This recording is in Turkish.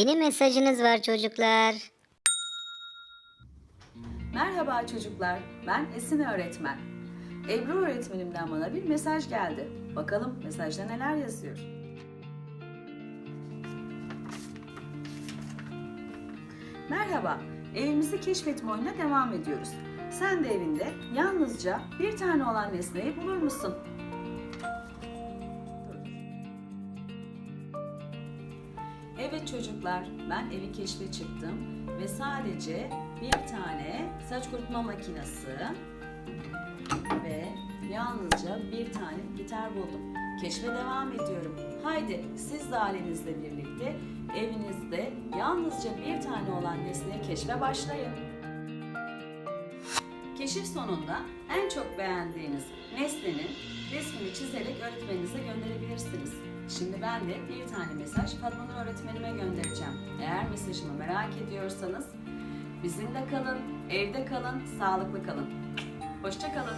Yeni mesajınız var çocuklar. Merhaba çocuklar, ben Esin öğretmen. Ebru öğretmenimden bana bir mesaj geldi. Bakalım mesajda neler yazıyor. Merhaba, evimizi keşfetme oyununa devam ediyoruz. Sen de evinde yalnızca bir tane olan nesneyi bulur musun? Evet çocuklar, ben evi keşfe çıktım ve sadece bir tane saç kurutma makinesi ve yalnızca bir tane gitar buldum. Keşfe devam ediyorum. Haydi siz de ailenizle birlikte evinizde yalnızca bir tane olan nesneyi keşfe başlayın. Keşif sonunda en çok beğendiğiniz nesnenin resmini çizerek öğretmeninize gönderebilirsiniz. Şimdi ben de bir tane mesaj Fatma Nur öğretmenime göndereceğim. Eğer mesajımı merak ediyorsanız bizimle kalın, evde kalın, sağlıklı kalın. Hoşça kalın.